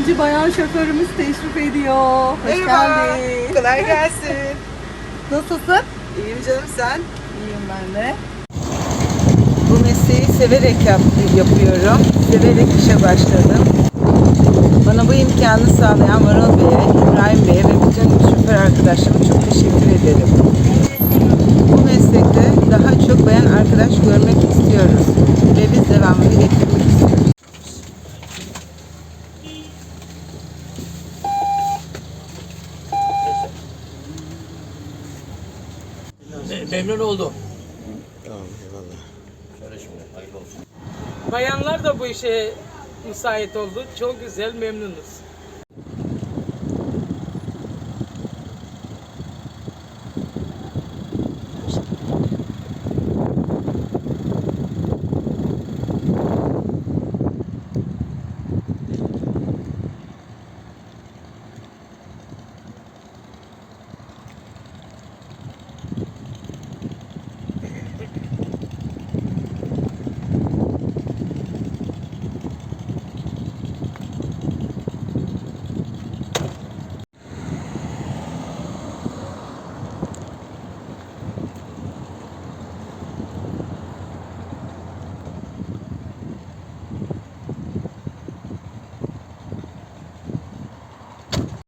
ikinci bayan şoförümüz teşrif ediyor. Hoş Merhaba. geldin. Kolay gelsin. Nasılsın? İyiyim canım sen. İyiyim ben de. Bu mesleği severek yap- yapıyorum. Severek işe başladım. Bana bu imkanı sağlayan Varol Bey'e, İbrahim Bey'e ve bütün şoför arkadaşlarıma çok teşekkür ederim. Bu meslekte daha çok bayan arkadaş görmek Memnun oldum. Bayanlar da bu işe müsait oldu. Çok güzel, memnunuz.